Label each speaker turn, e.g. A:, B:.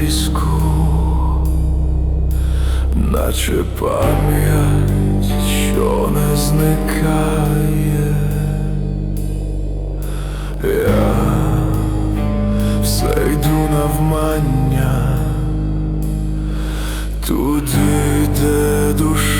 A: піску, наче пам'ять, що не зникає, я все йду навмання, туди де душа.